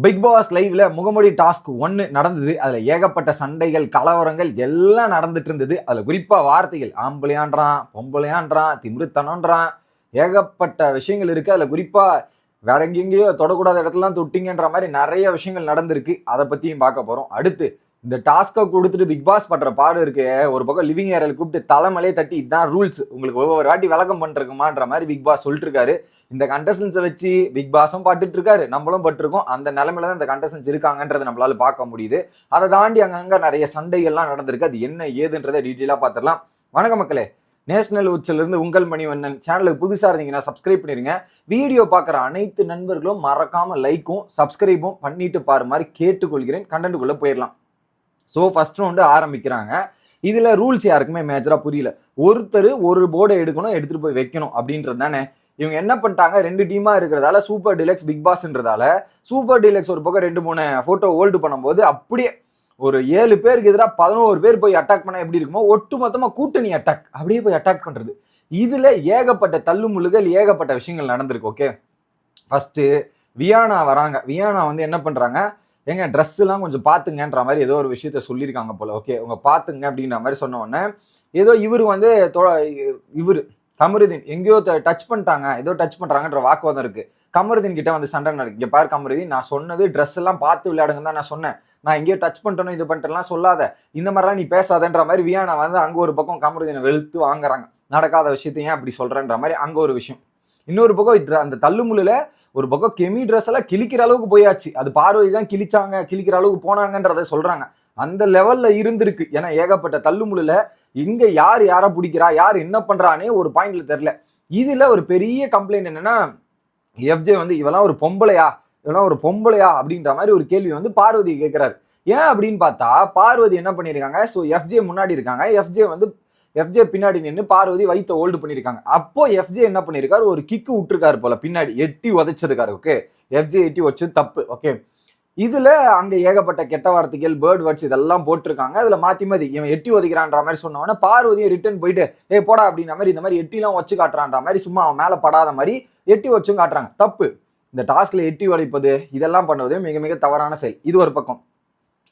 Big pass லைவ்ல முகமூடி task ஒன்று நடந்தது. அதுல ஏகப்பட்ட சண்டைகள் கலவரங்கள் எல்லாம் நடந்துட்டு இருந்தது. அதுல குறிப்பா வார்த்தைகள் ஆம்பளையான்றான் பொம்பளையான்றான் திமிருத்தனன்றான் ஏகப்பட்ட விஷயங்கள் இருக்கு. அதுல குறிப்பா வேற எங்கெங்கேயோ தொடக்கூடாத இடத்துல தொட்டிங்கன்ற மாதிரி நிறைய விஷயங்கள் நடந்திருக்கு. அதை பத்தியும் பார்க்க போறோம். அடுத்து இந்த டாஸ்க்கை கொடுத்துட்டு பிக் பாஸ் பண்ற பாடு இருக்கு. ஒரு பக்கம் லிவிங் ஏரியால கூப்பிட்டு தலைமலையே தட்டி இதுதான் ரூல்ஸ். உங்களுக்கு ஒவ்வொரு வாட்டி விளக்கம் பண்ணிருக்குமான்ற மாதிரி பிக் பாஸ் சொல்லிட்டு இருக்காரு இந்த கண்டஸ்டன்ஸை வச்சு பிக் பாஸும் பட்டுட்டு இருக்காரு நம்மளும் பட்டிருக்கோம். அந்த நிலமையில தான் இந்த கண்டஸ்டன்ஸ் இருக்காங்கன்றது நம்மளால பார்க்க முடியுது. அதை தாண்டி அங்கங்க நிறைய சண்டைகள்லாம் நடந்திருக்கு. அது என்ன ஏதுன்றதை டீட்டெயிலாக பார்த்துடலாம். வணக்கம் மக்களே. நேஷனல் உச்சில இருந்து உங்கள் மணிவண்ணன். சேனலுக்கு புதுசாக இருந்தீங்கன்னா சப்ஸ்கிரைப் பண்ணிருங்க. வீடியோ பார்க்குற அனைத்து நண்பர்களும் மறக்காம லைக்கும் சப்ஸ்கிரைபும் பண்ணிட்டு பாரு மாதிரி கேட்டுக்கொள்கிறேன். கண்டென்ட்டுக்குள்ளே போயிடலாம். ஸோ ஃபஸ்ட் ரவுண்டு ஆரம்பிக்கிறாங்க. இதில் ரூல்ஸ் யாருக்குமே மேஜராக புரியல. ஒருத்தர் ஒரு போர்டை எடுக்கணும் எடுத்துகிட்டு போய் வைக்கணும் அப்படின்றது தானே. இவங்க என்ன பண்ணிட்டாங்க? ரெண்டு டீமாக இருக்கிறதால சூப்பர் டிலக்ஸ் பிக் பாஸ்ன்றதால சூப்பர் டிலக்ஸ் ஒரு பக்கம் ரெண்டு மூணு ஃபோட்டோ ஹோல்டு பண்ணும்போது அப்படியே ஒரு ஏழு பேருக்கு எதிராக பதினோரு பேர் போய் அட்டாக் பண்ணால் எப்படி இருக்குமோ ஒட்டு மொத்தமாக கூட்டணி அட்டாக் அப்படியே போய் அட்டாக் பண்ணுறது இதில் ஏகப்பட்ட தள்ளுமுள்ளுகள் ஏகப்பட்ட விஷயங்கள் நடந்திருக்கு ஓகே ஃபஸ்ட்டு வியானா வராங்க. வியானா வந்து என்ன பண்ணுறாங்க ஏங்க ட்ரெஸ் கொஞ்சம் பார்த்துங்கன்ற மாதிரி ஏதோ ஒரு விஷயத்த சொல்லியிருக்காங்க போல. ஓகே உங்க பார்த்துங்க அப்படின்ற மாதிரி சொன்ன உடனே ஏதோ இவர் வந்து இவர் கமருதீன் எங்கேயோ டச் பண்ணிட்டாங்க ஏதோ டச் பண்ணுறாங்கன்ற வாக்குவாதம் இருக்கு. கமருதீன் கிட்ட வந்து சண்டை நடக்கு இங்கே பாரு கமருதீன் நான் சொன்னது ட்ரெஸ் எல்லாம் பார்த்து விளையாடுங்க தான் நான் சொன்னேன். நான் எங்கேயோ டச் பண்ணிட்டேனோ இது பண்ணிட்டேன்லாம் சொல்லாத. இந்த மாதிரிலாம் நீ பேசாதன்ற மாதிரி வியானா வந்து அங்கே ஒரு பக்கம் கமருதீனை வெளுத்து வாங்குறாங்க. நடக்காத விஷயத்தையும் அப்படி சொல்றேன்ற மாதிரி அங்கே ஒரு விஷயம். இன்னொரு பக்கம் அந்த தள்ளுமுள்ளில் ஒரு பக்கம் கெமி ட்ரெஸ் எல்லாம் கிழிக்கிற அளவுக்கு போயாச்சு. அது பார்வதி தான் கிழிச்சாங்க கிழிக்கிற அளவுக்கு போனாங்கன்றத சொல்றாங்க. அந்த லெவல்ல இருந்திருக்கு. ஏன்னா ஏகப்பட்ட தள்ளுமுழுல இங்க யார் யாரை பிடிக்கிறா யார் என்ன பண்றானே ஒரு பாயிண்ட்ல தெரியல. இதுல ஒரு பெரிய கம்ப்ளைண்ட் என்னன்னா எஃப்ஜே வந்து இவெல்லாம் ஒரு பொம்பளையா இவெல்லாம் ஒரு பொம்பளையா அப்படின்ற மாதிரி ஒரு கேள்வி வந்து பார்வதி கேட்கிறாரு ஏன் அப்படின்னு பார்த்தா பார்வதி என்ன பண்ணியிருக்காங்க? ஸோ எஃப்ஜே முன்னாடி இருக்காங்க. எஃப்ஜே வந்து எஃப்ஜே பின்னாடி நின்று பார்வதி வைத்த ஹோல்டு பண்ணியிருக்காங்க அப்போ எஃப்ஜே என்ன பண்ணியிருக்காரு ஒரு கிக்கு விட்டுருக்காரு போல. பின்னாடி எட்டி உதைச்சிருக்காரு ஓகே எஃப்ஜே எட்டி வச்சது தப்பு ஓகே இதுல அங்க ஏகப்பட்ட கெட்ட வார்த்தைகள் பேர்ட் வேர்ட்ஸ் இதெல்லாம் போட்டிருக்காங்க. அதுல மாத்தி மாத்தி இவன் எட்டி உதைக்கிறான்ற மாதிரி சொன்னவொடனே பார்வதியும் ரிட்டர்ன் போயிட்டு ஏ போடா அப்படின்ற மாதிரி இந்த மாதிரி எட்டிலாம் வச்சு காட்டுறான்ற மாதிரி சும்மா அவன் மேல படாத மாதிரி எட்டி வச்சும் காட்டுறாங்க. தப்பு. இந்த டாஸ்க்ல எட்டி உடைப்பது இதெல்லாம் பண்ணுவது மிக மிக தவறான செயல். இது ஒரு பக்கம்.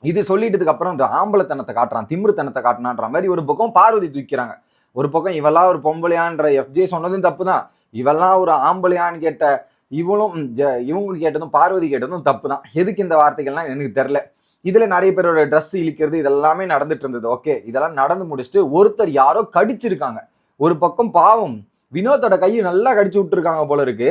இது சொல்லிட்டதுக்கு அப்புறம் இந்த ஆம்பளத்தனத்தை காட்டுறான் திமிருத்தனத்தை காட்டினான்ற மாதிரி ஒரு பக்கம் பார்வதி தூக்கிறாங்க. ஒரு பக்கம் இவெல்லாம் ஒரு பொம்பளையான்ற எஃப்ஜே சொன்னதும் தப்பு தான் இவெல்லாம் ஒரு ஆம்பளையான்னு கேட்ட இவளும் ஜ- இவங்க கேட்டதும் பார்வதி கேட்டதும் தப்பு தான் எதுக்கு இந்த வார்த்தைகள்லாம் எனக்கு தெரில இதில் நிறைய பேரோட ட்ரெஸ் இழிக்கிறது இதெல்லாமே நடந்துட்டு இருந்தது. ஓகே இதெல்லாம் நடந்து முடிச்சுட்டு ஒருத்தர் யாரோ கடிச்சிருக்காங்க. ஒரு பக்கம் பாவம் வினோத்தோட கையை நல்லா கடிச்சு விட்டுருக்காங்க போல இருக்கு.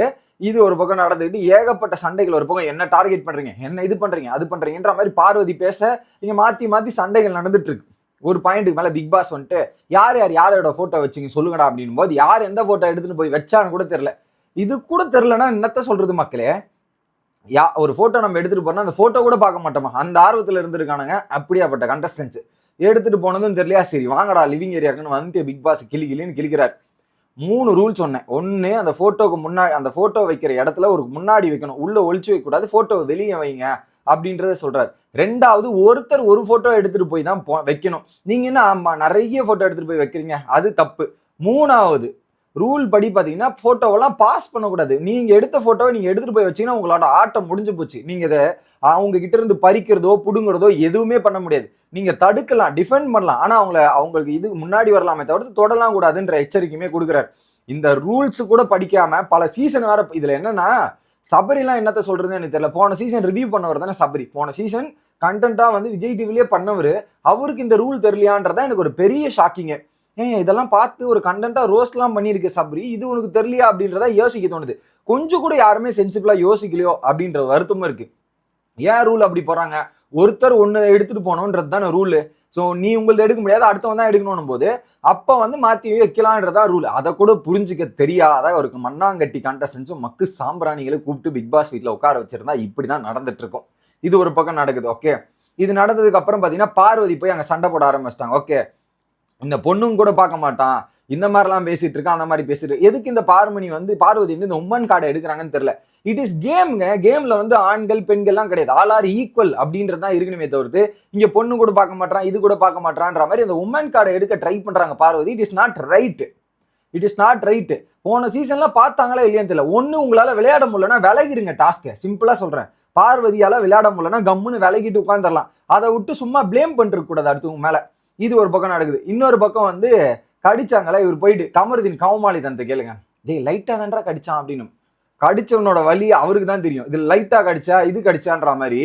இது ஒரு பக்கம் நடந்துக்கிட்டு ஏகப்பட்ட சண்டைகள் ஒரு பக்கம். என்ன டார்கெட் பண்றீங்க? என்ன இது பண்றீங்க? அது பண்றீங்கன்ற மாதிரி பார்வதி பேச இங்க மாத்தி மாத்தி சண்டைகள் நடந்துட்டு இருக்கு ஒரு பாயிண்ட்டுக்கு மேல பிக் பாஸ் வந்துட்டு யார் யார்? யாரோட போட்டோ வச்சீங்க? சொல்லுங்கடா. அப்படின்னும் போது யார் எந்த போட்டோ எடுத்துட்டு போய் வச்சான்னு கூட தெரியல. இது கூட தெரிலனா என்னத்த சொல்றது மக்களே? யா ஒரு போட்டோ நம்ம எடுத்துட்டு போறோம்னா அந்த போட்டோ கூட பார்க்க மாட்டோமா? அந்த ஆர்வத்துல இருந்திருக்கானுங்க அப்படியாப்பட்ட கண்டஸ்டன்ஸ் எடுத்துட்டு போனதும் தெரியலையா? சரி வாங்கடா லிவிங் ஏரியாக்குன்னு வந்துட்டு பிக் பாஸ் கிளி கிளின்னு கிளிக்கிறார். மூணு ரூல் சொன்னேன். ஒன்று அந்த ஃபோட்டோக்கு முன்னாடி அந்த ஃபோட்டோ வைக்கிற இடத்துல ஒரு முன்னாடி வைக்கணும். உள்ளே ஒழிச்சு வைக்கக்கூடாது ஃபோட்டோவை வெளியே வைங்க அப்படின்றத சொல்றாரு. ரெண்டாவது ஒருத்தர் ஒரு ஃபோட்டோ எடுத்துட்டு போய் தான் போ வைக்கணும். நீங்க என்ன ஆமா நிறைய ஃபோட்டோ எடுத்துட்டு போய் வைக்கிறீங்க. அது தப்பு. மூணாவது ரூல் படி பார்த்தீங்கன்னா ஃபோட்டோவெல்லாம் பாஸ் பண்ணக்கூடாது. நீங்கள் எடுத்த ஃபோட்டோவை நீங்கள் எடுத்துகிட்டு போய் வச்சீங்கன்னா உங்களோட ஆட்டம் முடிஞ்சு போச்சு. நீங்கள் இதை அவங்க கிட்ட இருந்து பறிக்கிறதோ பிடுங்குறதோ எதுவுமே பண்ண முடியாது. நீங்கள் தடுக்கலாம் டிஃபெண்ட் பண்ணலாம். ஆனால் அவங்கள அவங்களுக்கு இது முன்னாடி வரலாமே தவிர்த்து தொடலாம் கூடாதுன்ற எச்சரிக்கையுமே கொடுக்குறாரு. இந்த ரூல்ஸ் கூட படிக்காமல் பல சீசன் வேற இதில் என்னன்னா சபரிலாம் என்னத்த சொல்கிறதுன்னு எனக்கு தெரியல. போன சீசன் ரிவ்யூ பண்ணவர் தானே சபரி. போன சீசன் கண்டென்ட்டாக வந்து விஜய் டிவிலேயே பண்ணவர். அவருக்கு இந்த ரூல் தெரியலையான்றதான் எனக்கு ஒரு பெரிய ஷாக்கிங்க ஏன் இதெல்லாம் பார்த்து ஒரு கண்டென்ட்டாக ரோஸ்ட்லாம் பண்ணியிருக்கு சப்ரி. இது உனக்கு தெரியலையா அப்படின்றத யோசிக்க தோணுது. கொஞ்சம் கூட யாருமே சென்சிபிளாக யோசிக்கலையோ அப்படின்ற வருத்தமும் இருக்குது ஏன் ரூல் அப்படி போகிறாங்க ஒருத்தர் ஒன்று எடுத்துகிட்டு போகணுன்றது தானே ரூலு ஸோ நீ உங்களது எடுக்க முடியாது அடுத்தவன் தான் எடுக்கணும் போது அப்போ வந்து மாற்றி வைக்கலான்றதா ரூல் அதை கூட புரிஞ்சுக்க தெரியாத ஒரு மண்ணாங்கட்டி செஞ்சு மக்கு சாம்பிராணிகளை கூப்பிட்டு பிக் பாஸ் வீட்டில் உட்கார வச்சிருந்தா இப்படி தான் நடந்துட்டு இருக்கும் இது ஒரு பக்கம் நடக்குது ஓகே இது நடந்ததுக்கு அப்புறம் பார்த்தீங்கன்னா பார்வதி போய் அங்கே சண்டை போட ஆரம்பிச்சிட்டாங்க ஓகே இந்த பொண்ணும் கூட பார்க்க மாட்டான். இந்த மாதிரிலாம் பேசிட்டு இருக்கான் அந்த மாதிரி பேசிட்டு எதுக்கு இந்த பார்மணி வந்து பார்வதி வந்து இந்த உமன் கார்டை எடுக்கிறாங்கன்னு தெரியல. இட் இஸ் கேம்ங்க கேம்ல வந்து ஆண்கள் பெண்கள்லாம் கிடையாது. ஆல் ஆர் ஈக்குவல் அப்படின்றது தான் இருக்கணுமே தவிர்த்து இங்க பொண்ணு கூட பார்க்க மாட்டான் இது கூட பார்க்க மாட்டான்ற மாதிரி அந்த உமன் கார்டை எடுக்க ட்ரை பண்றாங்க Parvathi. It is not right it is not right போன சீசன்ல பார்த்தாங்களா இல்லையான்னு தெரியல. ஒன்று உங்களால் விளையாட முடியலன்னா விலகிருங்க டாஸ்க்கை சிம்பிளா சொல்றேன். பார்வதியால விளையாட முடியலன்னா கம்முன்னு விலகிட்டு உட்காந்துடலாம் அதை விட்டு சும்மா ப்ளேம் பண்ணிருக்க கூடாது அடுத்தவங்க மேலே. இது ஒரு பக்கம் நடக்குது. இன்னொரு பக்கம் வந்து கடிச்சாங்களா இவர் போயிட்டு கமருதீன் கவுமாளி கேளுங்க. டேய் லைட்டாக தான்றா கடிச்சான் அப்படின்னு கடிச்சவனோட வலி அவருக்கு தான் தெரியும். இது லைட்டாக கடிச்சா இது கடிச்சான்ற மாதிரி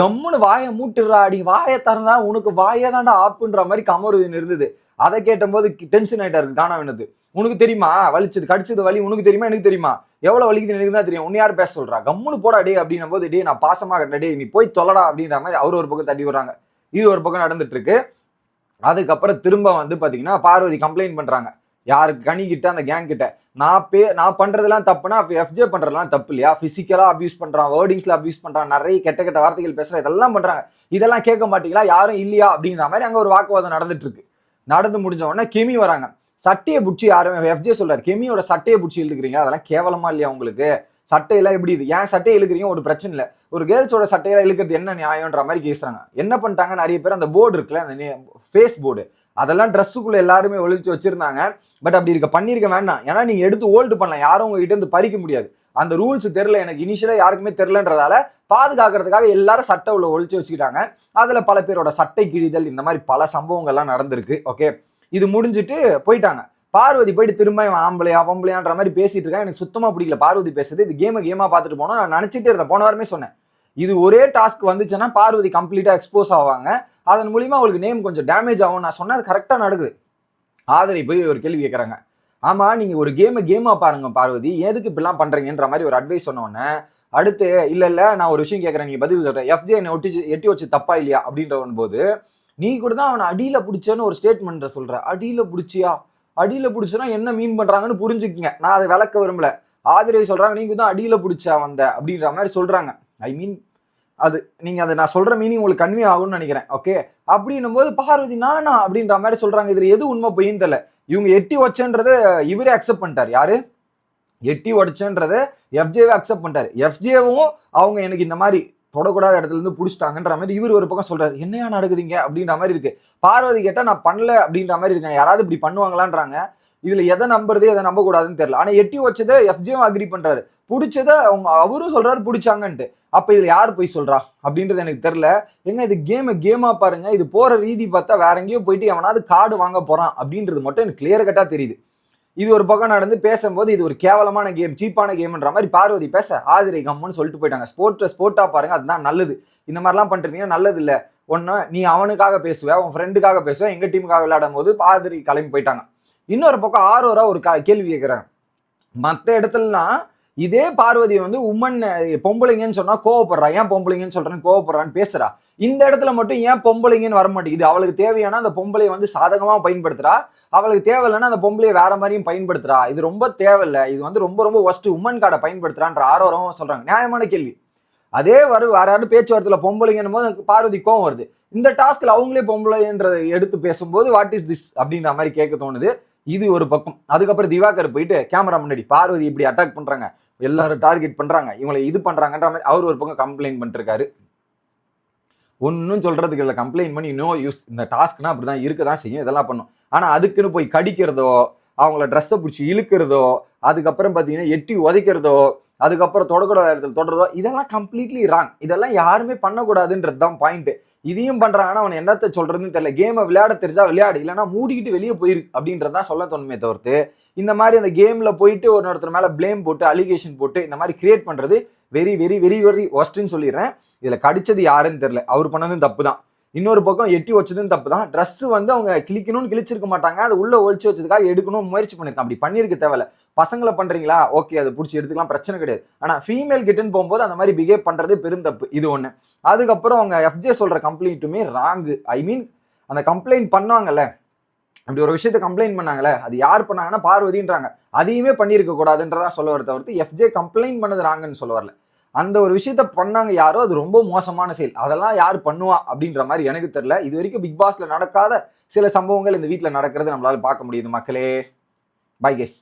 கம்முன்னு வாயை மூட்டுறா அடி வாயை திறந்தா உனக்கு வாயை தாண்டா ஆப்புன்ற மாதிரி கமருதீன் இருந்தது. அதை கேட்டபோது டென்ஷன் ஆகிட்டா காணா வேணுது உனக்கு தெரியுமா? வலிச்சது கடிச்சது வலி உனக்கு தெரியுமா? எனக்கு தெரியுமா? எவ்வளோ வலிக்குது எனக்கு தான் தெரியும். உன்னை யார் பேச சொல்றா? கம்முன்னு போடா டே அப்படின்னும் போது டே நான் பாசமாக கட்டேன் டே நீ போய் தொலைடா அப்படின்ற மாதிரி அவர் ஒரு பக்கம் தட்டி விடுறாங்க. இது ஒரு பக்கம் நடந்துட்டு இருக்கு. அதுக்கப்புறம் திரும்ப வந்து பார்த்தீங்கன்னா பார்வதி கம்ப்ளைண்ட் பண்ணுறாங்க யாருக்கு? கனி கிட்ட அந்த கேங் கிட்ட. நான் பே நான் பண்ணுறதெல்லாம் தப்புனா எஃப்ஜே பண்ணுறதுலாம் தப்பு இல்லையா? ஃபிசிக்கலாக அப்யூஸ் பண்ணுறான் வேர்டிங்ஸில் அப்யூஸ் பண்ணுறான் நிறைய கெட்ட கெட்ட வார்த்தைகள் பேசுகிறேன் இதெல்லாம் பண்ணுறாங்க இதெல்லாம் கேட்க மாட்டீங்களா? யாரும் இல்லையா? அப்படிங்கிற மாதிரி அங்கே ஒரு வாக்குவாதம் நடந்துட்டு இருக்கு நடந்து முடிஞ்ச உடனே கெமி வராங்க. சட்டையை பிடிச்சி யாரும் எஃப்ஜே சொல்றாரு. கெமியோட சட்டையை பிடிச்சி இழுக்கிறீங்க. அதெல்லாம் கேவலமா இல்லையா உங்களுக்கு? சட்டையெல்லாம் எப்படி இது? ஏன் சட்டையை இழுக்கிறீங்க? ஒரு பிரச்சனை இல்லை. ஒரு கேர்ள்ஸோட சட்டையில இழுக்கிறது என்ன நியாயம்ன்ற மாதிரி கேசுறாங்க என்ன பண்ணிட்டாங்க? நிறைய பேர் அந்த போர்டு இருக்குல்ல அந்த ஃபேஸ் போர்டு அதெல்லாம் ட்ரெஸ்ஸுக்குள்ள எல்லாருமே ஒழிச்சு வச்சிருந்தாங்க. பட் அப்படி இருக்க பண்ணிருக்க வேண்டாம். ஏன்னா நீங்க எடுத்து ஓல்டு பண்ணலாம். யாரும் உங்ககிட்ட இருந்து பறிக்க முடியாது. அந்த ரூல்ஸ் தெரில எனக்கு இனிஷியலா யாருக்குமே தெரிலன்றதால பாதுகாக்கிறதுக்காக எல்லாரும் சட்டை உள்ள ஒழிச்சு வச்சுக்கிட்டாங்க. அதுல பல பேரோட சட்டை கிழிதல் இந்த மாதிரி பல சம்பவங்கள்லாம் நடந்திருக்கு. ஓகே இது முடிஞ்சிட்டு போயிட்டாங்க. பார்வதி போயிட்டு திரும்ப இவன் ஆம்பளையா பொம்பளையான்ற மாதிரி பேசிட்டு இருக்கேன். எனக்கு சுத்தமா பிடிக்கல. பார்வதி பேசுறது. இது கேமை கேமா பார்த்துட்டு போனோம். நான் நினைச்சிட்டே இருந்தேன். போன வாரமே சொன்னேன். இது ஒரே டாஸ்க் வந்துச்சுன்னா பார்வதி கம்ப்ளீட்டாக எக்ஸ்போஸ் ஆவாங்க. அதன் மூலிமா அவங்களுக்கு நேம் கொஞ்சம் டேமேஜ் ஆகும் நான் சொன்னது கரெக்டாக நடக்குது. ஆதரை போய் ஒரு கேள்வி கேட்குறாங்க ஆமாம் நீங்கள் ஒரு கேமை கேமாக பாருங்க பார்வதி. எதுக்கு இப்படிலாம் பண்ணுறீங்கன்ற மாதிரி ஒரு அட்வைஸ் சொன்னோன்னே அடுத்து இல்லை இல்லை நான் ஒரு விஷயம் கேட்குறேன் நீங்கள் பதில் சொல்கிறேன் எஃப்ஜே என்னை ஒட்டி எட்டி வச்சு தப்பா இல்லையா? அப்படின்ற போது நீ கூட தான் அவனை அடியில் பிடிச்சேன்னு ஒரு ஸ்டேட்மெண்ட்டை சொல்கிற அடியில் பிடிச்சியா? அடியில் பிடிச்சனா என்ன மீன் பண்ணுறாங்கன்னு புரிஞ்சுக்குங்க. நான் அதை விளக்க விரும்பல. ஆதிரை சொல்கிறாங்க நீங்கள் தான் அடியில் பிடிச்சா வந்த? அப்படின்ற மாதிரி சொல்கிறாங்க ஐ மீன் அது நீங்க அதை நான் சொல்ற மீனிங் உங்களுக்கு கன்வே ஆகும்னு நினைக்கிறேன் ஓகே அப்படின்னும் போது பார்வதி நானா அப்படின்ற மாதிரி சொல்றாங்க. இதுல எது உண்மை பொய்யும் தெரியல. இவங்க எட்டி வச்சன்றத இவரே அக்செப்ட் பண்ணிட்டார். யாரு? எட்டி உடச்சன்றத எஃப்ஜேவை அக்செப்ட் பண்ணிட்டாரு. எஃப்ஜேவும் அவங்க எனக்கு இந்த மாதிரி தொடக்கூடாத இடத்துல இருந்து பிடிச்சிட்டாங்கன்ற மாதிரி இவர் ஒரு பக்கம் சொல்றாரு. என்னையா நடக்குதுங்க? அப்படின்ற மாதிரி இருக்கு. பார்வதி கேட்டா நான் பண்ணல அப்படின்ற மாதிரி இருக்கேன் யாராவது இப்படி பண்ணுவாங்களான்றாங்க. இதுல எதை நம்புறது எதை நம்ப கூடாதுன்னு தெரியல. ஆனா எட்டி வச்சதை எஃப்ஜேவும் அக்ரி பண்றாரு. பிடிச்சத அவங்க அவரும் சொல்றாரு பிடிச்சாங்கன்ட்டு. அப்ப இதுல யார் போய் சொல்றா? அப்படின்றது எனக்கு தெரியல. எங்க இது கேமை கேமா பாருங்க. இது போற ரீதி பார்த்தா வேற எங்கேயோ போயிட்டு எவனாவது கார்டு வாங்க போறான் அப்படின்றது மட்டும் எனக்கு கிளியர் கட்டா தெரியுது. இது ஒரு பக்கம் நடந்து பேசும்போது இது ஒரு கேவலமான கேம் சீப்பான கேம்ன்ற மாதிரி பார்வதி பேச ஆதிரை கம்முன்னு சொல்லிட்டு போயிட்டாங்க. ஸ்போர்ட்ஸ் ஸ்போர்ட்டா பாருங்க அதுதான் நல்லது. இந்த மாதிரிலாம் பண்றீங்கன்னா நல்லது இல்லை. ஒன்று நீ அவனுக்காக பேசுவ உன் ஃப்ரெண்டுக்காக பேசுவ எங்க டீமுக்காக விளையாடும் போது ஆதிரை கிளம்பி போயிட்டாங்க. இன்னொரு பக்கம் ஆரோரா ஒரு கா- கேள்வி கேட்குறேன் மற்ற இடத்துலலாம் இதே பார்வதி வந்து உமன் பொம்பளைங்கன்னு சொன்னா கோவப்படுறா. ஏன் பொம்பளைங்கன்னு சொல்றேன்னு கோவப்படுறான்னு பேசுறா. இந்த இடத்துல மட்டும் ஏன் பொம்பளைங்கன்னு வர மாட்டேங்குது? அவளுக்கு தேவையான அந்த பொம்பளையை வந்து சாதகமா பயன்படுத்துறா. அவளுக்கு தேவையில்லைன்னா அந்த பொம்பளையை வேற மாதிரியும் பயன்படுத்துறா. இது ரொம்ப தேவையில்லை. இது வந்து ரொம்ப ரொம்ப ஒஸ்ட் உமன் கார்டை பயன்படுத்துறான்ற ஆரோரம் சொல்றாங்க. நியாயமான கேள்வி. அதே வரு வேற யாரும் பேச்சுவார்த்தையில் பொம்பளைங்கன்னும் போது எனக்கு பார்வதி கோவம் வருது. இந்த டாஸ்க்ல அவங்களே பொம்பளைன்றதை எடுத்து பேசும்போது வாட் இஸ் திஸ் அப்படின்ற மாதிரி கேட்க தோணுது. இது ஒரு பக்கம். அதுக்கப்புறம் திவாகர் போயிட்டு கேமரா முன்னாடி பார்வதி இப்படி அட்டாக் பண்றாங்க. எல்லாரும் டார்கெட் பண்ணுறாங்க இவங்களை இது பண்ணுறாங்கன்ற மாதிரி அவர் ஒரு பக்கம் கம்ப்ளைண்ட் பண்ணிட்டுருக்காரு. ஒன்றும் சொல்கிறதுக்கு இல்லை. கம்ப்ளைண்ட் பண்ணி நோ யூஸ் இந்த டாஸ்க்னா அப்படிதான். இருக்க தான் செய்யும். இதெல்லாம் பண்ணும். ஆனால் அதுக்குன்னு போய் கடிக்கிறதோ அவங்கள ட்ரெஸ்ஸை பிடிச்சி இழுக்கிறதோ அதுக்கப்புறம் பார்த்தீங்கன்னா எட்டி உதைக்கிறதோ அதுக்கப்புறம் தொடக்கூடாத இடத்துல தொடர்றதோ இதெல்லாம் கம்ப்ளீட்லி ராங் இதெல்லாம் யாருமே பண்ணக்கூடாதுன்றது தான் பாயிண்ட் இதையும் பண்ணுறாங்கன்னா அவன் என்னத்தை சொல்கிறதுன்னு தெரியல. கேமை விளையாட தெரிஞ்சா விளையாடு. இல்லைன்னா மூடிக்கிட்டு வெளியே போயிரு அப்படின்றதான் சொல்ல தோணுமே தவிர்த்து இந்த மாதிரி அந்த கேமில் போயிட்டு ஒரு ஒருத்தர் மேலே ப்ளேம் போட்டு அலிகேஷன் போட்டு இந்த மாதிரி கிரியேட் பண்ணுறது வெரி வெரி வெரி வெரி ஒஸ்ட்டுன்னு சொல்லிடுறேன். இதில் கடிச்சது யாருன்னு தெரில அவர் பண்ணதும் தப்பு தான் இன்னொரு பக்கம் எட்டி வச்சதும் தப்பு தான். ட்ரெஸ் வந்து அவங்க கிளிக்கணும்னு கிழிச்சிருக்க மாட்டாங்க. அது உள்ள ஒழிச்சு வச்சதுக்காக எடுக்கணும் முயற்சி பண்ணிருக்கான் அப்படி பண்ணியிருக்க தேவையில்ல. பசங்களை பண்றீங்களா? ஓகே அதை பிடிச்சி எடுத்துக்கலாம். பிரச்சனை கிடையாது. ஆனா ஃபீமேல் கிட்டன்னு போகும்போது அந்த மாதிரி பிஹேவ் பண்றது பெருந்தப்பு இது ஒன்று அதுக்கப்புறம் அவங்க எஃப்ஜே சொல்ற கம்ப்ளைண்ட்டுமே ராங்கு ஐ மீன் அந்த கம்ப்ளைண்ட் பண்ணாங்கல்ல அப்படி ஒரு விஷயத்த கம்ப்ளைண்ட் பண்ணாங்களே அது யார் பண்ணாங்கன்னா பார்வதின்றாங்க. அதையுமே பண்ணியிருக்க கூடாதுன்றதா சொல்ல வர தவிர்த்து எஃப்ஜே கம்ப்ளைண்ட் பண்ணது ராங்கன்னு சொல்ல வரல. அந்த ஒரு விஷயத்த பண்ணாங்க யாரோ அது ரொம்ப மோசமான செயல். அதெல்லாம் யார் பண்ணுவா அப்படின்ற மாதிரி எனக்கு தெரியல. இது வரைக்கும் பிக் பாஸ்ல நடக்காத சில சம்பவங்கள் இந்த வீட்டில் நடக்கிறது நம்மளால பார்க்க முடியுது மக்களே. By guess